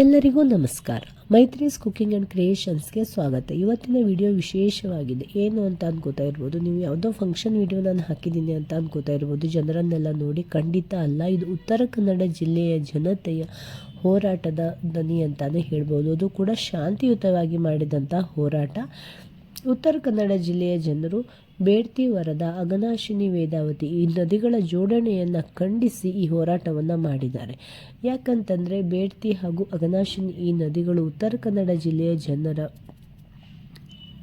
ಎಲ್ಲರಿಗೂ ನಮಸ್ಕಾರ. Maitri's cooking and ಕ್ರಿಯೇಷನ್ಸ್ಗೆ ಸ್ವಾಗತ. ಇವತ್ತಿನ ವಿಡಿಯೋ ವಿಶೇಷವಾಗಿದೆ. ಏನು ಅಂತ ಅನ್ಕೋತಾ ಇರ್ಬೋದು. ನೀವು ಯಾವುದೋ ಫಂಕ್ಷನ್ ವಿಡಿಯೋ ನಾನು ಹಾಕಿದ್ದೀನಿ ಅಂತ ಅನ್ಕೋತಾ ಇರ್ಬೋದು. ಜನರನ್ನೆಲ್ಲ ನೋಡಿ ಖಂಡಿತ ಅಲ್ಲ. ಇದು ಉತ್ತರ ಕನ್ನಡ ಜಿಲ್ಲೆಯ ಜನತೆಯ ಹೋರಾಟದ ದನಿ ಅಂತಲೇ ಹೇಳ್ಬೋದು. ಅದು ಕೂಡ ಶಾಂತಿಯುತವಾಗಿ ಮಾಡಿದಂಥ ಹೋರಾಟ. ಉತ್ತರ ಕನ್ನಡ ಜಿಲ್ಲೆಯ ಜನರು ಬೇಡ್ತಿ ವರದ ಅಗನಾಶಿನಿ ವೇದಾವತಿ ಈ ನದಿಗಳ ಜೋಡಣೆಯನ್ನು ಖಂಡಿಸಿ ಈ ಹೋರಾಟವನ್ನು ಮಾಡಿದ್ದಾರೆ. ಯಾಕಂತಂದರೆ ಬೇಡ್ತಿ ಹಾಗೂ ಅಗನಾಶಿನಿ ಈ ನದಿಗಳು ಉತ್ತರ ಕನ್ನಡ ಜಿಲ್ಲೆಯ ಜನರ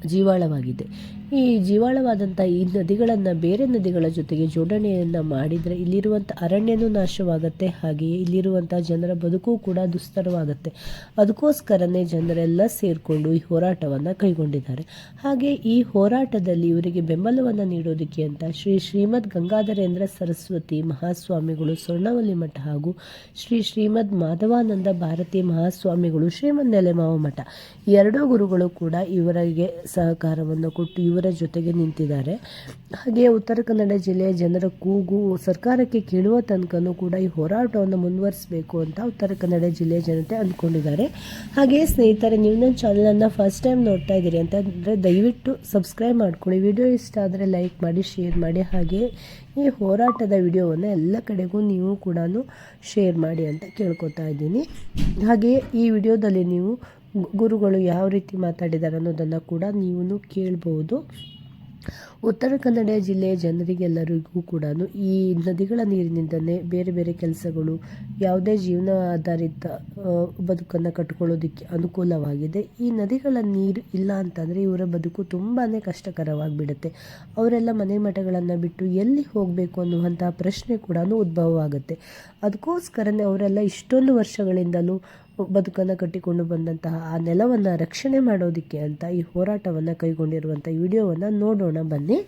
ಜೀವಾಳವಾಗಿದೆ. ಈ ಜೀವಾಳವಾದಂಥ ಈ ನದಿಗಳನ್ನು ಬೇರೆ ನದಿಗಳ ಜೊತೆಗೆ ಜೋಡಣೆಯನ್ನು ಮಾಡಿದರೆ ಇಲ್ಲಿರುವಂಥ ಅರಣ್ಯನೂ ನಾಶವಾಗುತ್ತೆ ಹಾಗೆಯೇ ಇಲ್ಲಿರುವಂಥ ಜನರ ಬದುಕು ಕೂಡ ದುಸ್ತರವಾಗುತ್ತೆ. ಅದಕ್ಕೋಸ್ಕರನೇ ಜನರೆಲ್ಲ ಸೇರಿಕೊಂಡು ಈ ಹೋರಾಟವನ್ನು ಕೈಗೊಂಡಿದ್ದಾರೆ. ಹಾಗೆ ಈ ಹೋರಾಟದಲ್ಲಿ ಇವರಿಗೆ ಬೆಂಬಲವನ್ನು ನೀಡೋದಕ್ಕೆ ಅಂತ ಶ್ರೀ ಶ್ರೀಮದ್ ಗಂಗಾಧರೇಂದ್ರ ಸರಸ್ವತಿ ಮಹಾಸ್ವಾಮಿಗಳು ಸ್ವರ್ಣವಲ್ಲಿ ಮಠ ಹಾಗೂ ಶ್ರೀ ಶ್ರೀಮದ್ ಮಾಧವಾನಂದ ಭಾರತಿ ಮಹಾಸ್ವಾಮಿಗಳು ಶ್ರೀಮದ್ ನೆಲೆಮಾವ ಮಠ. ಎರಡೂ ಗುರುಗಳು ಕೂಡ ಇವರಿಗೆ ಸಹಕಾರವನ್ನು ಕೊಟ್ಟು ಇವರ ಜೊತೆಗೆ ನಿಂತಿದ್ದಾರೆ. ಹಾಗೆ ಉತ್ತರ ಕನ್ನಡ ಜಿಲ್ಲೆಯ ಜನರ ಕೂಗು ಸರ್ಕಾರಕ್ಕೆ ಕೇಳುವ ತನಕನೂ ಕೂಡ ಈ ಹೋರಾಟವನ್ನು ಮುಂದುವರಿಸಬೇಕು ಅಂತ ಉತ್ತರ ಕನ್ನಡ ಜಿಲ್ಲೆಯ ಜನತೆ ಅಂದ್ಕೊಂಡಿದ್ದಾರೆ. ಹಾಗೆ ಸ್ನೇಹಿತರೆ, ನೀವು ನನ್ನ ಚಾನಲನ್ನು ಫಸ್ಟ್ ಟೈಮ್ ನೋಡ್ತಾ ಇದ್ದೀರಿ ಅಂತಂದರೆ ದಯವಿಟ್ಟು ಸಬ್ಸ್ಕ್ರೈಬ್ ಮಾಡ್ಕೊಳ್ಳಿ. ವಿಡಿಯೋ ಇಷ್ಟ ಆದರೆ ಲೈಕ್ ಮಾಡಿ ಶೇರ್ ಮಾಡಿ. ಹಾಗೆ ಈ ಹೋರಾಟದ ವಿಡಿಯೋವನ್ನು ಎಲ್ಲ ಕಡೆಗೂ ನೀವು ಕೂಡ ಶೇರ್ ಮಾಡಿ ಅಂತ ಕೇಳ್ಕೊತಾ ಇದ್ದೀನಿ. ಹಾಗೆಯೇ ಈ ವಿಡಿಯೋದಲ್ಲಿ ನೀವು ಗುರುಗಳು ಯಾವ ರೀತಿ ಮಾತಾಡಿದ್ದಾರೆ ಅನ್ನೋದನ್ನು ಕೂಡ ನೀವು ಕೇಳ್ಬೋದು. ಉತ್ತರ ಕನ್ನಡ ಜಿಲ್ಲೆಯ ಜನರಿಗೆಲ್ಲರಿಗೂ ಕೂಡ ಈ ನದಿಗಳ ನೀರಿನಿಂದಲೇ ಬೇರೆ ಬೇರೆ ಕೆಲಸಗಳು, ಯಾವುದೇ ಜೀವನ ಆಧಾರಿತ ಬದುಕನ್ನು ಕಟ್ಕೊಳ್ಳೋದಕ್ಕೆ ಅನುಕೂಲವಾಗಿದೆ. ಈ ನದಿಗಳ ನೀರು ಇಲ್ಲ ಅಂತಂದರೆ ಇವರ ಬದುಕು ತುಂಬಾ ಕಷ್ಟಕರವಾಗಿಬಿಡುತ್ತೆ. ಅವರೆಲ್ಲ ಮನೆ ಮಠಗಳನ್ನು ಬಿಟ್ಟು ಎಲ್ಲಿ ಹೋಗಬೇಕು ಅನ್ನುವಂಥ ಪ್ರಶ್ನೆ ಕೂಡ ಉದ್ಭವವಾಗುತ್ತೆ. ಅದಕ್ಕೋಸ್ಕರನೇ ಅವರೆಲ್ಲ ಇಷ್ಟೊಂದು ವರ್ಷಗಳಿಂದಲೂ ಬದುಕನ್ನು ಕಟ್ಟಿಕೊಂಡು ಬಂದಂತಹ ಆ ನೆಲವನ್ನು ರಕ್ಷಣೆ ಮಾಡೋದಕ್ಕೆ ಅಂತ ಈ ಹೋರಾಟವನ್ನು ಕೈಗೊಂಡಿರುವಂಥ ವಿಡಿಯೋವನ್ನು ನೋಡೋಣ ಬನ್ನಿ.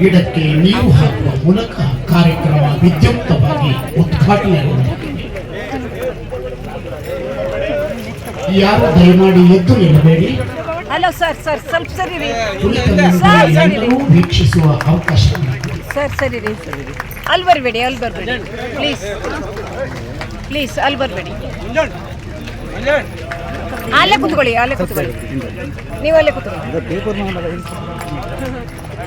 ಗಿಡಕ್ಕೆ ನೀರು ಹಾಕುವ ಮೂಲಕ ಕಾರ್ಯಕ್ರಮ ವಿದ್ಯುಕ್ತವಾಗಿ ಉದ್ಘಾಟನೆಗೊಂಡಿದೆ ಯಾರು ದಯಮಾಡಿ ಎದ್ದು ನಿಲ್ಲಬೇಡಿ. ಹಲೋ ಸರ್ ಸರ್ ಸ್ವಲ್ಪ ಸರಿ ರೀ ವೀಕ್ಷಿಸುವ ಅವಕಾಶ ಸರಿ ರೀ ಅಲ್ಲಿ ಬರಬೇಡಿ ಅಲ್ಲಿ ಬರಬೇಡಿ. ಪ್ಲೀಸ್ ಪ್ಲೀಸ್ ಅಲ್ಲಿ ಬರಬೇಡಿ. ಅಲ್ಲೇ ಕುತ್ಕೊಳ್ಳಿ ಅಲ್ಲೇ ಕುತ್ಕೊಳ್ಳಿ. ನೀವು ಅಲ್ಲೇ ಕುತ್ಕೊಳ್ಳಿ.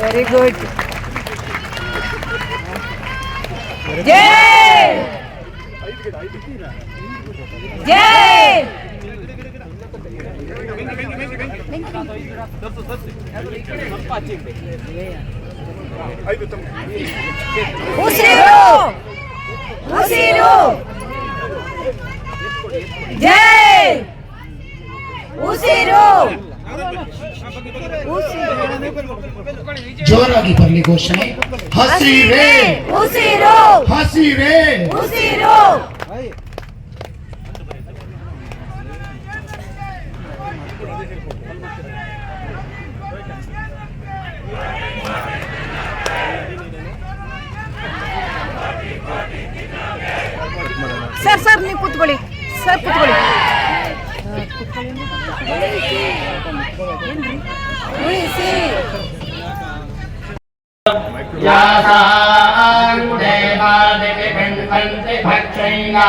वेरी गुड जय जय उसी ಜೋರಾಗಿ ಬರಲಿ ಘೋಷಣೆ ಹಸಿರೇ ಉಸಿರು ಹಸಿರೇ ಉಸಿರು ಸರ್ ಸರ್ ನೀವು ಕೂತ್ಕೊಳ್ಳಿ ಸರ್ ಕೂತ್ಕೊಳ್ಳಿ यासां देवादिति गण्वन्ति भक्षैया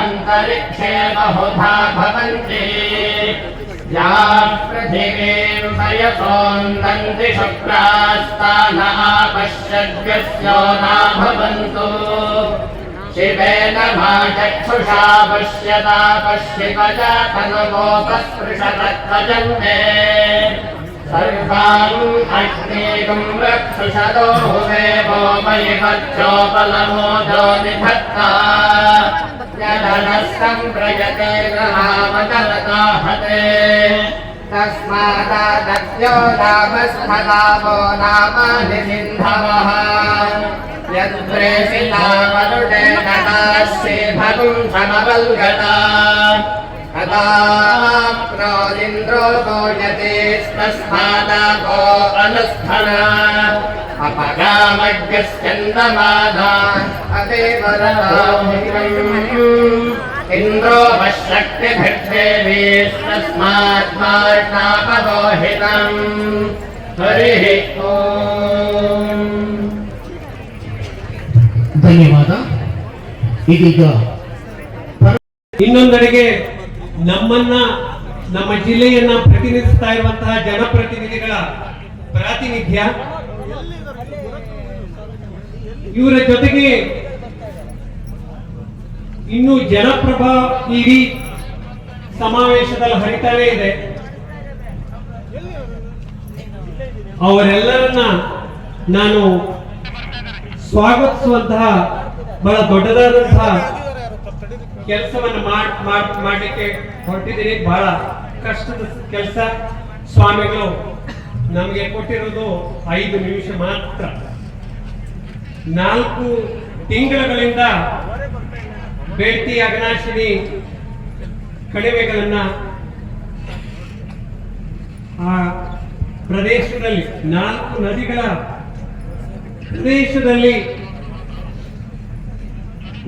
अन्तरिक्षे बहुधा भवन्ति या पृथिवीं पयसोन्दन्ति शुक्रास्तानः पश्यद्यस्यो न भवन्तु शिवेन मा चक्षुषा पश्यता पश्यिपज तनुगोपस्पृशतत्वजन्ते सर्वान् अग्नेगं रक्षुषदो देवो मयि वच्चोपलमोदो निधत्ता यदनस्तं प्रयते ग्रहावतरताहते तस्मादादत्यो नामस्थलावो नामानि सिन्धवः यद्प्रेषिता वरुडेन नास्ति भगुं समवल्गता कदाप्नोदिन्द्रो गोयतेस्तस्मादापो अनुस्थना अपगामज्ञस्यन्दमाधा इन्द्रो वशक्तिभिर्देवीस्तस्मात् मार्णापगोहितम् हरिः ओम् ಧನ್ಯವಾದ ಇದೀಗ ಇನ್ನೊಂದೆಡೆಗೆ ನಮ್ಮನ್ನ, ನಮ್ಮ ಜಿಲ್ಲೆಯನ್ನ ಪ್ರತಿನಿಧಿಸ್ತಾ ಇರುವಂತಹ ಜನಪ್ರತಿನಿಧಿಗಳ ಪ್ರಾತಿನಿಧ್ಯ. ಇವರ ಜೊತೆಗೆ ಇನ್ನು ಜನಪ್ರಭಾ ಇಡೀ ಸಮಾವೇಶದಲ್ಲಿ ಹರಿತಾನೆ ಇದೆ. ಅವರೆಲ್ಲರನ್ನ ನಾನು ಸ್ವಾಗತಿಸುವಂತಹ ಬಹಳ ದೊಡ್ಡದಾದಂತಹ ಕೆಲಸವನ್ನು ಮಾಡ್ ಮಾಡ್, ಮಾಡಲಿಕ್ಕೆ ಹೊರಟಿದ್ದೀನಿ ಬಹಳ ಕಷ್ಟದ ಕೆಲಸ. ಸ್ವಾಮಿಗಳು, ನಮಗೆ ಕೊಟ್ಟಿರೋದು ಐದು ನಿಮಿಷ ಮಾತ್ರ. ನಾಲ್ಕು ತಿಂಗಳುಗಳಿಂದ ಬೇಟಿ ಅಗನಾಶಿನಿ ಕಣಿವೆಗಳನ್ನ ಆ ಪ್ರದೇಶದಲ್ಲಿ, ನಾಲ್ಕು ನದಿಗಳ ಪ್ರದೇಶದಲ್ಲಿ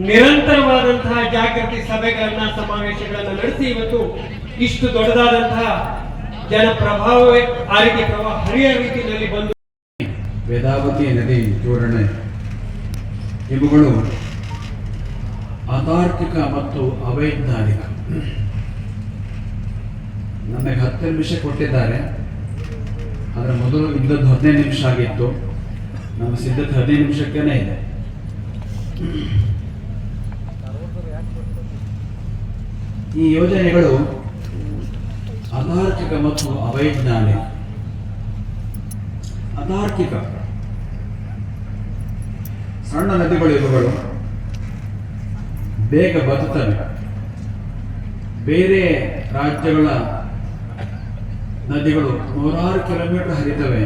ನಿರಂತರವಾದಂತಹ ಜಾಗೃತಿ ಸಭೆಗಳನ್ನ ಸಮಾವೇಶಗಳನ್ನ ನಡೆಸಿ ಇವತ್ತು ಇಷ್ಟು ದೊಡ್ಡದಾದಂತಹ ಜನಪ್ರಭಾವವೇ ಆ ರೀತಿ ಪ್ರಭಾವ ಹರಿಯ ರೀತಿಯಲ್ಲಿ ಬಂದು ವೇದಾವತಿ ನದಿ ಜೋಡಣೆ ಇವುಗಳು ಅತಾರ್ಕಿಕ ಮತ್ತು ಅವೈಜ್ಞಾನಿಕ. ನಮಗೆ ಹತ್ತು ನಿಮಿಷ ಕೊಟ್ಟಿದ್ದಾರೆ. ಅದರ ಮೊದಲು ಇದ್ದದ್ದು ಹದಿನೈದು ನಿಮಿಷ ಆಗಿತ್ತು. ನಮ್ಮ ಸಿದ್ಧತೆ ಹದಿನೈದು ನಿಮಿಷಕ್ಕೇನೆ ಇದೆ. ಈ ಯೋಜನೆಗಳು ಅತಾರ್ಕಿಕ ಮತ್ತು ಅವೈಜ್ಞಾನಿಕ. ಅತಾರ್ಕಿಕ ಸಣ್ಣ ನದಿಗಳು ಇವುಗಳು ಬೇಗ ಬದುತ್ತವೆ ಬೇರೆ ರಾಜ್ಯಗಳ ನದಿಗಳು ನೂರಾರು ಕಿಲೋಮೀಟರ್ ಹರಿತವೆ.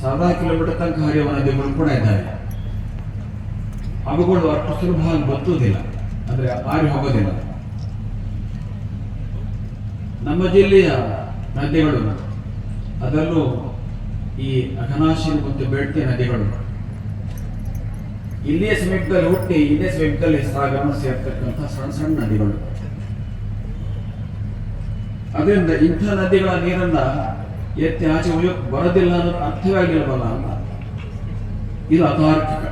ಸಾವಿರ ಕಿಲೋಮೀಟರ್ ತನಕ ಹರಿಯುವ ನದಿಗಳು ಕೂಡ ಇದ್ದಾವೆ. ಅವುಗಳು ಅಷ್ಟು ಸುಲಭವಾಗಿ ಬತ್ತುವುದಿಲ್ಲ. ಅಂದ್ರೆ ಆರಿ ಹೋಗೋದಿಲ್ಲ. ನಮ್ಮ ಜಿಲ್ಲೆಯ ನದಿಗಳು ಅದರಲ್ಲೂ ಈ ಅಘನಾಶಿ ಮತ್ತು ಬೆಳ್ತಿ ನದಿಗಳು. ಇಲ್ಲಿಯೇ ಸಮೀಪದಲ್ಲಿ ಹುಟ್ಟಿ, ಇಲ್ಲೇ ಸಮೀಪದಲ್ಲಿ ಸಾಗರ ಸೇರ್ತಕ್ಕಂಥ ಸಣ್ಣ ಸಣ್ಣ ನದಿಗಳು. ಅದರಿಂದ ಇಂಥ ನದಿಗಳ ನೀರನ್ನ ಎತ್ತಿ ಆಚೆ ಉಳಿಯೋಕೆ ಬರೋದಿಲ್ಲ ಅನ್ನೋದು ಅರ್ಥವೇ ಆಗಿಲ್ವಲ್ಲ ಅಂತ ಇದು ಅತಾರ್ಕಿಕ.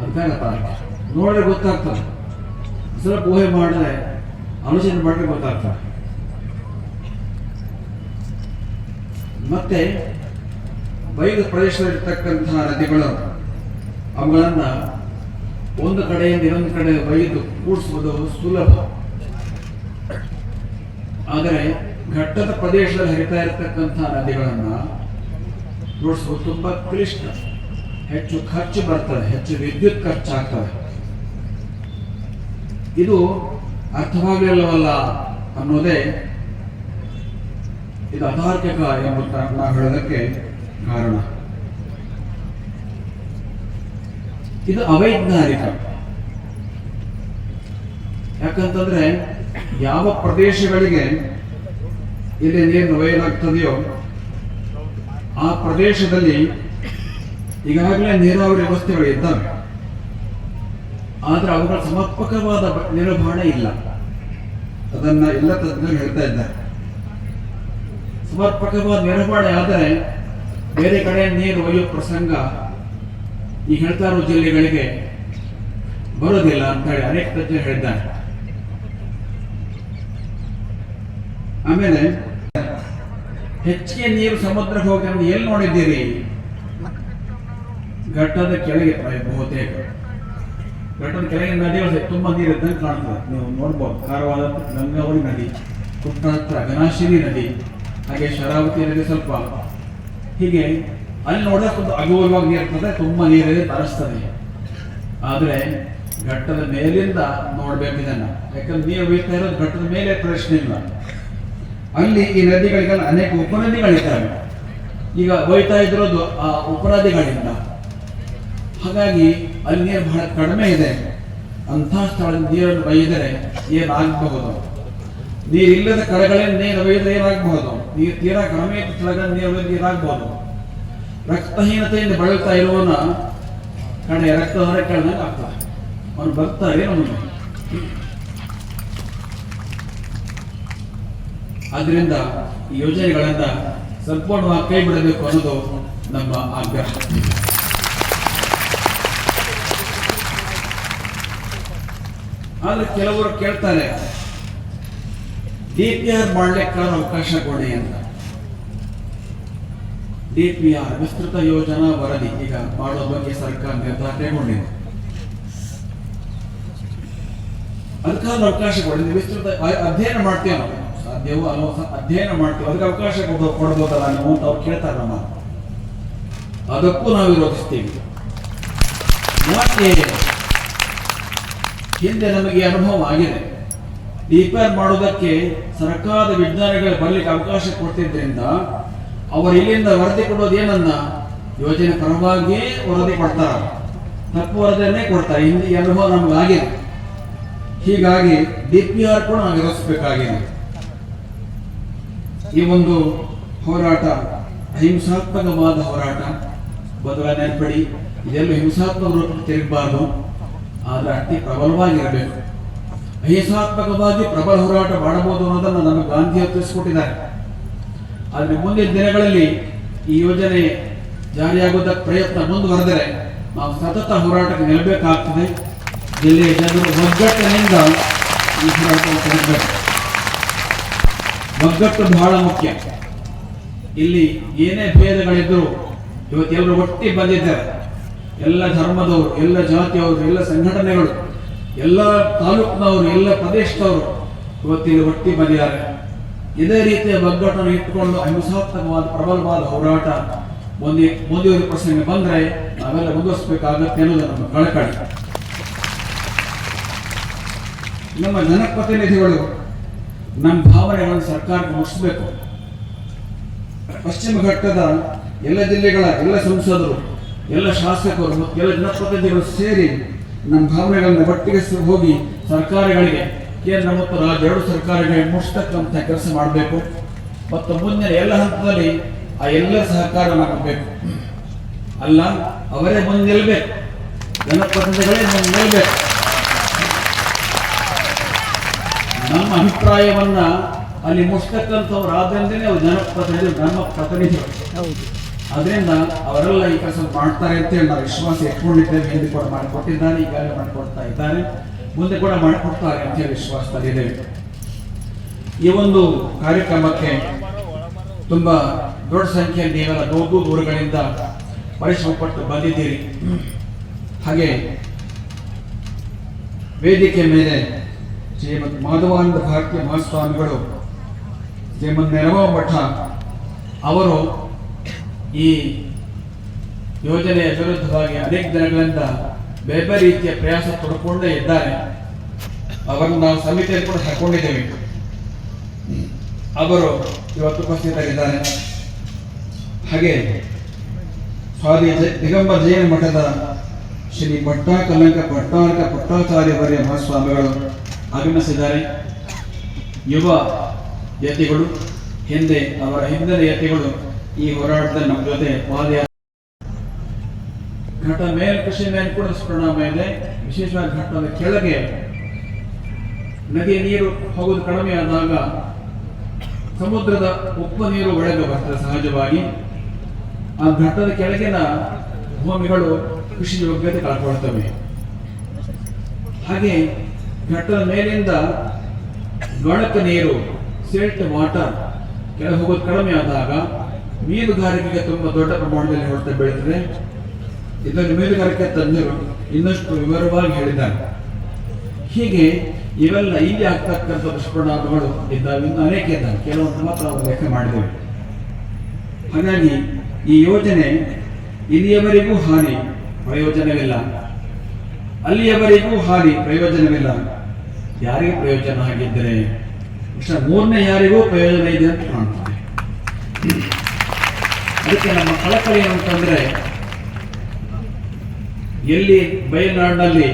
ಅದಕ್ಕಾಗಿ ಅತಾರ್ಕಿಕ. ನೋಡಿದ್ರೆ ಗೊತ್ತಾಗ್ತದೆ. ಸ್ವಲ್ಪ ಊಹೆ ಮಾಡಿದ್ರೆ, ಆಲೋಚನೆ ಮಾಡಿದ್ರೆ ಗೊತ್ತಾಗ್ತದೆ. ಮತ್ತೆ ಬಯಲು ಪ್ರದೇಶದಲ್ಲಿರ್ತಕ್ಕಂತಹ ನದಿಗಳು, ಅವುಗಳನ್ನ ಒಂದು ಕಡೆಯಿಂದ ಇನ್ನೊಂದು ಕಡೆ ಒಯ್ದು ಕೂಡಿಸುವುದು ಸುಲಭ. ಆದರೆ ಘಟ್ಟದ ಪ್ರದೇಶದಲ್ಲಿ ಹರಿತಾ ಇರತಕ್ಕಂತಹ ನದಿಗಳನ್ನ ಜೋಡಿಸುವುದು ತುಂಬಾ ಕ್ಲಿಷ್ಟ. ಹೆಚ್ಚು ಖರ್ಚು ಬರ್ತದೆ, ಹೆಚ್ಚು ವಿದ್ಯುತ್ ಖರ್ಚಾಗ್ತದೆ. ಇದು ಅರ್ಥವಾಗಲಿಲ್ಲವಲ್ಲ ಅನ್ನೋದೇ ಇದು ಅತಾರ್ಕಿಕ ಎಂಬುತ್ತ ನಾವು ಹೇಳೋದಕ್ಕೆ ಕಾರಣ. ಇದು ಅವೈಜ್ಞಾನಿಕ. ಯಾಕಂತಂದ್ರೆ ಯಾವ ಪ್ರದೇಶಗಳಿಗೆ ಇಲ್ಲಿ ನೀರು ಒಯ್ಯಲಾಗ್ತದೆಯೋ ಆ ಪ್ರದೇಶದಲ್ಲಿ ಈಗಾಗಲೇ ನೀರಾವರಿ ವ್ಯವಸ್ಥೆಗಳು ಇದ್ದಾವೆ. ಆದ್ರೆ ಅವುಗಳ ಸಮರ್ಪಕವಾದ ನಿರ್ವಹಣೆ ಇಲ್ಲ. ಅದನ್ನ ಎಲ್ಲ ತಜ್ಞರು ಹೇಳ್ತಾ ಇದ್ದಾರೆ. ಸಮರ್ಪಕವಾದ ನಿರ್ವಹಣೆ ಆದರೆ ಬೇರೆ ಕಡೆ ನೀರು ಒಯ್ಯೋ ಪ್ರಸಂಗ ಈ ಹೇಳ್ತಾ ಇರೋ ಜಿಲ್ಲೆಗಳಿಗೆ ಬರೋದಿಲ್ಲ ಅಂತ ಹೇಳಿ ಅನೇಕ ತಜ್ಞರು ಹೇಳಿದ್ದಾರೆ. ಆಮೇಲೆ ಹೆಚ್ಚಿಗೆ ನೀರು ಸಮುದ್ರಕ್ಕೆ ಹೋಗಿ ಎಲ್ಲಿ ನೋಡಿದ್ದೀರಿ? ಘಟ್ಟದ ಕೆಳಗೆ ಬಹುತೇಕ. ಘಟ್ಟದ ಕೆಳಗೆ ನದಿಗಳು ತುಂಬಾ ನೀರು ಇದ್ದಂಗೆ ಕಾಣ್ತದೆ. ನೀವು ನೋಡ್ಬೋದು. ಕಾರವಾದ ಗಂಗಾವರಿ ನದಿ ಕುಟ್ಟ ಹತ್ರ ಘನಾಶಿನಿ ನದಿ. ಹಾಗೆ ಶರಾವತಿ ನದಿ ಸ್ವಲ್ಪ ಹೀಗೆ ಅಲ್ಲಿ ನೋಡೋಕೆ ಒಂದು ಅಗೋಲವಾಗಿ ನೀರ್ತದೆ ತುಂಬ ನೀರಿದೆ ತರಿಸ್ತದೆ. ಆದರೆ ಘಟ್ಟದ ಮೇಲಿಂದ ನೋಡ್ಬೇಕು ಇದನ್ನ ಯಾಕಂದ್ರೆ ನೀರು ಬೀಳ್ತಾ ಇರೋದು ಘಟ್ಟದ ಮೇಲೆ ಪ್ರಶ್ನೆ ಇಲ್ಲ. ಅಲ್ಲಿ ಈ ನದಿಗಳಿಗೆಲ್ಲ ಅನೇಕ ಉಪನದಿಗಳಿದ್ದಾವೆ. ಈಗ ಹೋಯ್ತಾ ಇದ್ರದ್ದು ಆ ಉಪನದಿಗಳಿಂದ. ಹಾಗಾಗಿ ಅಲ್ಲಿ ನೀರು ಬಹಳ ಕಡಿಮೆ ಇದೆ. ಅಂಥ ಸ್ಥಳ ನೀರನ್ನು ಒಯ್ದರೆ ಏನಾಗಬಹುದು? ನೀರಿಲ್ಲದ ಕಡೆಗಳಿಂದ ನೀರು ಒಯ್ದರೆ ಏನಾಗಬಹುದು? ನೀರು ತೀರಾ ಕಡಿಮೆ ಕೆಳಗ ಸ್ಥಳಗಳಿಂದ ನೀರು ಒಯ್ದು ಏನಾಗಬಹುದು ರಕ್ತಹೀನತೆಯಿಂದ ಬಳಲ್ತಾ ಇರುವವನ ಕಡೆ ರಕ್ತ ಹೊರ ಕೆಳದಂಗೆ ಆಗ್ತದೆ ಅವನು ಬರ್ತಾರೆ ಅವನು ಆದ್ರಿಂದ ಈ ಯೋಜನೆಗಳಿಂದ ಸಂಪೂರ್ಣವಾಗಿ ಕೈ ಬಿಡಬೇಕು ಅನ್ನೋದು ನಮ್ಮ ಆಗ್ರಹ. ಆದ್ರೆ ಕೆಲವರು ಕೇಳ್ತಾರೆ ಡಿ ಪಿ ಆರ್ ಮಾಡಲಿಕ್ಕೆ ಅವಕಾಶ ಕೊಡಿ ಅಂತ. ಡಿ ಪಿ ಆರ್ ವಿಸ್ತೃತ ಯೋಜನಾ ವರದಿ. ಈಗ ಮಾಡೋ ಬಗ್ಗೆ ಸರ್ಕಾರ ನಿರ್ಧಾರ ಕೈಗೊಂಡಿದೆ ಅದಕ್ಕಾದ ಅವಕಾಶ ಕೊಡಿ. ವಿಸ್ತೃತ ಅಧ್ಯಯನ ಮಾಡ್ತೇವೆ ನಾವು? ಸಾಧ್ಯವೋ ಅಲ್ವೋ ಸ- ಅಧ್ಯಯನ ಮಾಡ್ತೀವಿ. ಅದಕ್ಕೆ ಅವಕಾಶ ಕೊಡೋ ಕೊಡ್ಬೋದಲ್ಲ ನೀವು ಅಂತ ಅವ್ರು ಕೇಳ್ತಾರೆ ನಮ್ಮ ಅದಕ್ಕೂ ನಾವು ವಿರೋಧಿಸ್ತೀವಿ. ಯಾಕೆ? ಹಿಂದೆ ನಮಗೆ ಅನುಭವ ಆಗಿದೆ. ಡಿಪೇರ್ ಮಾಡೋದಕ್ಕೆ ಸರ್ಕಾರದ ವಿಜ್ಞಾನಿಗಳು ಬರಲಿಕ್ಕೆ ಅವಕಾಶ ಕೊಡ್ತಿದ್ದರಿಂದ ಅವರು ಇಲ್ಲಿಂದ ವರದಿ ಕೊಡೋದು ಏನನ್ನ? ಯೋಜನೆ ಪರವಾಗಿ ವರದಿ ಕೊಡ್ತಾರ. ತಪ್ಪು ವರದಿಯನ್ನೇ ಕೊಡ್ತಾರೆ. ಹಿಂದೆ ಅನುಭವ ನಮ್ಗೆ ಆಗಿದೆ. ಹೀಗಾಗಿ ಡಿ ಪಿ ಆರ್ ಕೂಡ ನಾವು ಎದುರಿಸಬೇಕಾಗಿದೆ ಈ ಒಂದು ಹೋರಾಟ, ಅಹಿಂಸಾತ್ಮಕವಾದ ಹೋರಾಟ ಬದಲ ನೆನಪಡಿ. ಇದೆಲ್ಲ ಹಿಂಸಾತ್ಮಕ ರೂಪಕ್ಕೆ ತಿರುಗಬಾರ್ದು. ಆದರೆ ಅತಿ ಪ್ರಬಲವಾಗಿರಬೇಕು. ಅಹಿಂಸಾತ್ಮಕವಾಗಿ ಪ್ರಬಲ ಹೋರಾಟ ಮಾಡಬಹುದು ಅನ್ನೋದನ್ನು ನಮ್ಮ ಗಾಂಧಿ ತಿಳಿಸ್ಕೊಟ್ಟಿದ್ದಾರೆ. ಆದರೆ ಮುಂದಿನ ದಿನಗಳಲ್ಲಿ ಈ ಯೋಜನೆ ಜಾರಿಯಾಗೋದಕ್ಕೆ ಪ್ರಯತ್ನ ಮುಂದುವರೆದರೆ ನಾವು ಸತತ ಹೋರಾಟಕ್ಕೆ ನಿಲ್ಲಬೇಕಾಗ್ತದೆ. ಜಿಲ್ಲೆಯ ಜನರು ಒಗ್ಗಟ್ಟಿನಿಂದ ಈ ಹೋರಾಟವನ್ನು ಒಗ್ಗಟ್ಟು ಬಹಳ ಮುಖ್ಯ. ಇಲ್ಲಿ ಏನೇ ಭೇದಗಳಿದ್ದರೂ ಇವತ್ತೆಲ್ಲರೂ ಒಟ್ಟಿ ಬಂದಿದ್ದಾರೆ. ಎಲ್ಲ ಧರ್ಮದವರು, ಎಲ್ಲ ಜಾತಿಯವರು, ಎಲ್ಲ ಸಂಘಟನೆಗಳು ಎಲ್ಲ ತಾಲೂಕಿನವರು ಎಲ್ಲ ಪ್ರದೇಶದವರು ಇವತ್ತಿನ ಒಟ್ಟಿ ಬಂದಿದ್ದಾರೆ. ಇದೇ ರೀತಿಯ ಒಗ್ಗಟ್ಟನ್ನು ಇಟ್ಟುಕೊಂಡು ಅಹಿಂಸಾತ್ಮಕವಾದ, ಪ್ರಬಲವಾದ ಹೋರಾಟ ಮುಂದೆ ಮುಂದುವರಿ ಪ್ರಸಂಗ ಬಂದರೆ ನಾವೆಲ್ಲ ಮುಂದುವರಿಸಬೇಕಾಗತ್ತೆ ಅನ್ನೋದು ನಮ್ಮ ಕಳಕಳಿ. ನಮ್ಮ ಜನಪ್ರತಿನಿಧಿಗಳು, ನಮ್ಮ ಭಾವನೆಗಳನ್ನು ಸರ್ಕಾರಕ್ಕೆ ಮುಗಿಸ್ಬೇಕು ಪಶ್ಚಿಮ ಘಟ್ಟದ ಎಲ್ಲ ಜಿಲ್ಲೆಗಳ ಎಲ್ಲ ಸಂಸದರು, ಎಲ್ಲ ಶಾಸಕರು ಮತ್ತು ಎಲ್ಲ ಜನಪ್ರತಿನಿಧಿಗಳು ಸೇರಿ ನಮ್ಮ ಭಾವನೆಗಳನ್ನ ಒಟ್ಟಿಗೆ ಹೋಗಿ ಸರ್ಕಾರಗಳಿಗೆ, ಕೇಂದ್ರ ಮತ್ತು ರಾಜ್ಯ ಎರಡು ಸರ್ಕಾರಗಳಿಗೆ ಮುಟ್ಟಿಸ್ತಕ್ಕಂಥ ಕೆಲಸ ಮಾಡಬೇಕು. ಮತ್ತು ಮುಂದಿನ ಎಲ್ಲ ಹಂತದಲ್ಲಿ ಆ ಎಲ್ಲ ಸಹಕಾರ ಮಾಡಬೇಕು. ಅಲ್ಲ, ಅವರೇ ಮುಂದೆ ನಿಲ್ಬೇಕು ಜನಪ್ರತಿನಿಧಿಗಳೇ ಮುಂದೆ ನಿಲ್ಬೇಕು ನಮ್ಮ ಅಭಿಪ್ರಾಯವನ್ನ ಅಲ್ಲಿ ಮುಟ್ತಕ್ಕಂಥವ್ರು ಅವ್ರು ಜನಪ್ರತಿನಿಧಿ, ನಮ್ಮ ಪ್ರತಿನಿಧಿಗಳು. ಅದರಿಂದ ಅವರೆಲ್ಲ ಈ ಕೆಲಸ ಮಾಡ್ತಾರೆ ಅಂತ ಹೇಳಿ ನಾವು ವಿಶ್ವಾಸ ಇಟ್ಕೊಂಡಿದ್ದೇವೆ. ಹಿಂದೆ ಕೂಡ ಮಾಡಿಕೊಟ್ಟಿದ್ದಾರೆ ಈಗಾಗಲೇ ಮಾಡಿಕೊಡ್ತಾ ಇದ್ದಾರೆ. ಮುಂದೆ ಕೂಡ ಮಾಡಿಕೊಡ್ತಾರೆ ಅಂತ ಹೇಳಿ ವಿಶ್ವಾಸದಲ್ಲಿದ್ದೇವೆ ಈ ಒಂದು ಕಾರ್ಯಕ್ರಮಕ್ಕೆ ತುಂಬಾ ದೊಡ್ಡ ಸಂಖ್ಯೆಯಲ್ಲಿ ನೀವೆಲ್ಲ ದೊಡ್ಡ ದೂರುಗಳಿಂದ ಊರುಗಳಿಂದ ಪರಿಶ್ರಮ ಪಟ್ಟು ಬಂದಿದ್ದೀರಿ. ಹಾಗೆ ವೇದಿಕೆ ಮೇಲೆ ಶ್ರೀಮದ್ ಮಾಧವಾನಂದ ಭಾರತೀಯ ಮಹಾಸ್ವಾಮಿಗಳು, ಶ್ರೀಮದ್ ನೆರವ ಮಠ ಅವರು ಈ ಯೋಜನೆಯ ವಿರುದ್ಧವಾಗಿ ಅನೇಕ ದಿನಗಳಿಂದ ಬೇರೆ ರೀತಿಯ ಪ್ರಯಾಸ ಪಡ್ಕೊಂಡೇ ಇದ್ದಾರೆ. ಅವರನ್ನು ನಾವು ಸಮಿತಿಯಲ್ಲಿ ಕೂಡ ಹಾಕೊಂಡಿದ್ದೇವೆ ಅವರು ಇವತ್ತು ಉಪಸ್ಥಿತರಿದ್ದಾರೆ. ಹಾಗೆ ಸ್ವಾಮಿ ದಿಗಂಬರ ಜೈನ ಮಠದ ಶ್ರೀ ಭಟ್ಟ ಕಲಂಕ ಭಟ್ಟಾರಕ ಭಟ್ಟಾಚಾರ್ಯ ವರ್ಯ ಮಹಾಸ್ವಾಮಿಗಳು ಆಗಮಿಸಿದ್ದಾರೆ. ಯುವ ಯತಿಗಳು, ಹಿಂದೆ ಅವರ ಹಿಂದಿನ ಯತಿಗಳು ಈ ಹೋರಾಟದಲ್ಲಿ ನಮ್ಮ ಜೊತೆ ಪಾದಯಾತ್ರೆ ಘಟ ಮೇಲೆ, ಕೃಷಿ ಮೇಲೆ ಕೂಡ ಪರಿಣಾಮ ಇದೆ. ವಿಶೇಷವಾಗಿ ಘಟ್ಟದ ಕೆಳಗೆ ನದಿಯ ನೀರು ಹೋಗುವುದು ಕಡಿಮೆ ಆದಾಗ ಸಮುದ್ರದ ಉಪ್ಪು ನೀರು ಒಳಗೆ ಬರ್ತದೆ ಸಹಜವಾಗಿ. ಆ ಘಟ್ಟದ ಕೆಳಗಿನ ಭೂಮಿಗಳು ಕೃಷಿ ಯೋಗ್ಯತೆ ಕಳ್ಕೊಳ್ತವೆ ಹಾಗೆ ಘಟ್ಟದ ಮೇಲಿಂದ ಗಣಕ ನೀರು ಸೇಲ್ಟ್ ವಾಟರ್ ಕೆಳಗೆ ಹೋಗೋದು ಕಡಿಮೆ ಆದಾಗ ಮೀನುಗಾರಿಕೆಗೆ ತುಂಬಾ ದೊಡ್ಡ ಪ್ರಮಾಣದಲ್ಲಿ ಹೊರತ ಬೆಳೆದರೆ ಇದನ್ನು ಮೀನುಗಾರಿಕೆ ತಜ್ಞರು ಇನ್ನಷ್ಟು ವಿವರವಾಗಿ ಹೇಳಿದ್ದಾರೆ. ಹೀಗೆ ಇವೆಲ್ಲ ಇಲ್ಲಿ ಆಗ್ತಕ್ಕಂಥ ದುಷ್ಪರಿಣಾಮಗಳು ಇದ್ದಾವೆ ಇನ್ನು ಅನೇಕ ಇದ್ದಾವೆ. ಕೆಲವೊಂದು ಮಾತ್ರ ಅವರು ಲೆಕ್ಕ ಮಾಡಿದ್ದೇವೆ. ಹಾಗಾಗಿ ಈ ಯೋಜನೆ ಇಲ್ಲಿಯವರೆಗೂ ಹಾನಿ ಪ್ರಯೋಜನವಿಲ್ಲ. ಅಲ್ಲಿಯವರೆಗೂ ಹಾನಿ ಪ್ರಯೋಜನವಿಲ್ಲ. ಯಾರಿಗೆ ಪ್ರಯೋಜನ ಆಗಿದ್ದರೆ? ಮೂರನೇ ಯಾರಿಗೂ ಪ್ರಯೋಜನ ಇದೆ ಅಂತ ಕಾಣ್ತದೆ ಅದಕ್ಕೆ ನಮ್ಮ ಕಳಕಳಿ ಅಂತಂದ್ರೆ ಎಲ್ಲಿ ಬಯಲ್ನಾಡಿನಲ್ಲಿ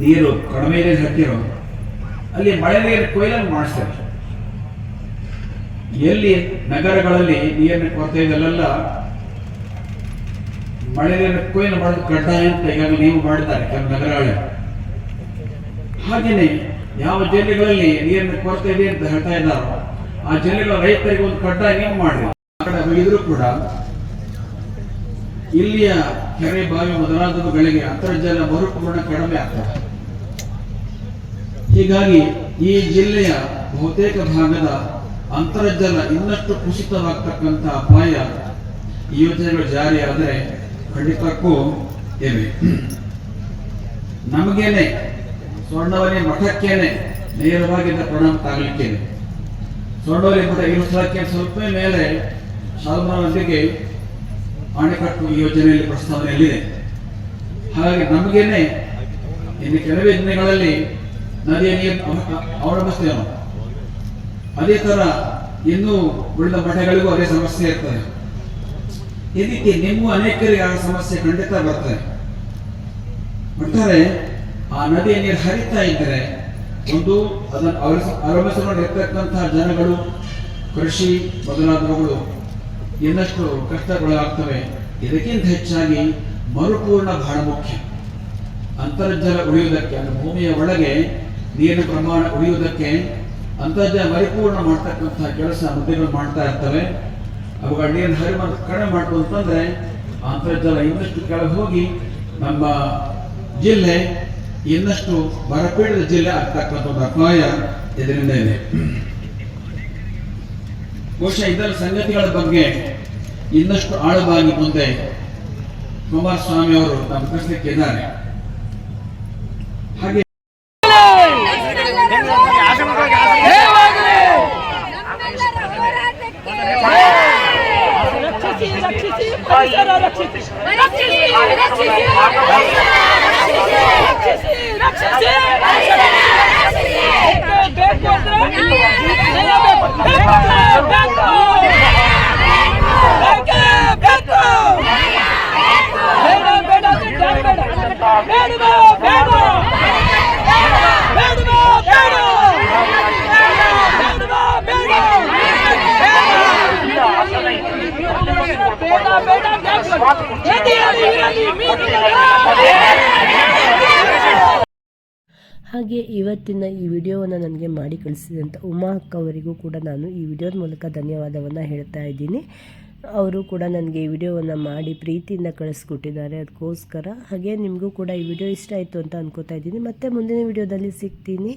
ನೀರು ಕಡಿಮೆ ಇದೆ ಹತ್ತಿರೋ ಅಲ್ಲಿ ಮಳೆ ನೀರು ಕೊಯ್ಲನ್ನು ಮಾಡಿಸ್ತಾರೆ. ಎಲ್ಲಿ ನಗರಗಳಲ್ಲಿ ನೀರಿನ ಕೊರತೆ ಇದೆಲ್ಲ ಮಳೆ ನೀರಿನ ಕೊಯ್ಲು ಮಾಡೋದು ಕಡ್ಡಾಯ ಅಂತ ಈಗಾಗಲೇ ನೀವು ಮಾಡಿದ್ದಾರೆ ಕೆಲವು ನಗರಗಳಲ್ಲಿ. ಹಾಗೆಯೇ ಯಾವ ಜಿಲ್ಲೆಗಳಲ್ಲಿ ನೀರಿನ ಕೊರತೆ ಇದೆ ಅಂತ ಹೇಳ್ತಾ ಇದ್ದಾರೋ, ಆ ಜಿಲ್ಲೆಗಳ ರೈತರಿಗೆ ಒಂದು ಕಡ್ಡಾಯ ನೀವು ಮಾಡಿ ಆ ಕಡೆ ಇಲ್ಲಿಯ ಕೆರೆ ಬಾವಿ ಮೊದಲಾದವುಗಳಿಗೆ ಅಂತರ್ಜಲ ಮರುಪೂರ್ಣ ಕಡಿಮೆ ಆಗ್ತದೆ. ಹೀಗಾಗಿ ಈ ಜಿಲ್ಲೆಯ ಬಹುತೇಕ ಭಾಗದ ಅಂತರ್ಜಲ ಇನ್ನಷ್ಟು ಕುಸಿತವಾಗ್ತಕ್ಕಂಥ ಅಪಾಯ ಈ ಯೋಜನೆಗಳು ಜಾರಿಯಾದರೆ ಖಂಡಿತಕ್ಕೂ ಇವೆ ನಮಗೇನೆ ಸ್ವರ್ಣವಲಿ ಮಠಕ್ಕೇನೆ ನೇರವಾಗಿದ್ದ ಪರಿಣಾಮ ತಾಗಲಿಕ್ಕೇನೆ. ಸ್ವರ್ಣವಲಿ ಮಠ ಸ್ಥಳಕ್ಕೆ ಸ್ವಲ್ಪ ಮೇಲೆ ನದಿಗೆ ಅಣೆಕಟ್ಟು ಈ ಯೋಜನೆಯಲ್ಲಿ ಪ್ರಸ್ತಾವನೆಯಲ್ಲಿದೆ. ಹಾಗಾಗಿ ನಮಗೇನೆ ಇನ್ನು ಕೆಲವೇ ದಿನಗಳಲ್ಲಿ ನದಿಯ ನೀರು ಅವ- ಅವಲಂಬಿಸ್ತೇವೆ ನಾವು ಅದೇ ತರ ಇನ್ನೂ ಉಳಿದ ಮಠಗಳಿಗೂ ಅದೇ ಸಮಸ್ಯೆ ಇರ್ತದೆ. ಇದಕ್ಕೆ ನಿಮಗೂ ಅನೇಕರಿಗೆ ಆ ಸಮಸ್ಯೆ ಖಂಡಿತ ಬರ್ತದೆ. ಒಟ್ಟಾರೆ ಆ ನದಿಯ ನೀರು ಹರಿತಾ ಇದ್ದರೆ ಒಂದು ಅದನ್ನು ಅವಲಂಬಿಸಿ ಅವಲಂಬಿಸಿಕೊಂಡು ಇರ್ತಕ್ಕಂತಹ ಜನಗಳು, ಕೃಷಿ ಮೊದಲಾದವುಗಳು ಇನ್ನಷ್ಟು ಕಷ್ಟಗಳಾಗ್ತವೆ. ಇದಕ್ಕಿಂತ ಹೆಚ್ಚಾಗಿ ಮರುಪೂರ್ಣ ಬಹಳ ಮುಖ್ಯ. ಅಂತರ್ಜಲ ಉಳಿಯುವುದಕ್ಕೆ, ಅಂದರೆ ಭೂಮಿಯ ಒಳಗೆ ನೀರಿನ ಪ್ರಮಾಣ ಉಳಿಯುವುದಕ್ಕೆ ಅಂತರ್ಜಲ ಮರಿಪೂರ್ಣ ಮಾಡ್ತಕ್ಕಂಥ ಕೆಲಸ ಮುದ್ದೆಗಳು ಮಾಡ್ತಾ ಇರ್ತವೆ. ಅವುಗಳ ನೀರಿನ ಹರಿವನ್ನು ಕಡಿಮೆ ಮಾಡ್ತು ಅಂತಂದರೆ ಅಂತರ್ಜಲ ಇನ್ನಷ್ಟು ಕೆಳಗೆ ಹೋಗಿ ನಮ್ಮ ಜಿಲ್ಲೆ ಇನ್ನಷ್ಟು ಬರಪೀಡಿತ ಜಿಲ್ಲೆ ಆಗ್ತಕ್ಕಂಥ ಒಂದು ಅಪಾಯ ಇದರಿಂದ ಇದೆ. ಬಹುಶಃ ಇದರ ಸಂಗತಿಗಳ ಬಗ್ಗೆ ಇನ್ನಷ್ಟು ಆಳವಾಗಿ ಮುಂದೆ ಕುಮಾರಸ್ವಾಮಿ ಅವರು ತಮ್ಮ ಇದ್ದಾರೆ. ಇವತ್ತಿನ ಈ ವಿಡಿಯೋವನ್ನು ನನಗೆ ಮಾಡಿ ಕಳಿಸಿದಂಥ ಉಮಾ ಅಕ್ಕ ಅವರಿಗೂ ಕೂಡ ನಾನು ಈ ವಿಡಿಯೋದ ಮೂಲಕ ಧನ್ಯವಾದವನ್ನು ಹೇಳ್ತಾ ಇದ್ದೀನಿ. ಅವರು ಕೂಡ ನನಗೆ ಈ ವಿಡಿಯೋವನ್ನು ಮಾಡಿ ಪ್ರೀತಿಯಿಂದ ಕಳಿಸ್ಕೊಟ್ಟಿದ್ದಾರೆ. ಅದಕ್ಕೋಸ್ಕರ ಹಾಗೆ ನಿಮಗೂ ಕೂಡ ಈ ವಿಡಿಯೋ ಇಷ್ಟ ಆಯಿತು ಅಂತ ಅನ್ಕೋತಾ ಇದ್ದೀನಿ. ಮತ್ತೆ ಮುಂದಿನ ವಿಡಿಯೋದಲ್ಲಿ ಸಿಗ್ತೀನಿ.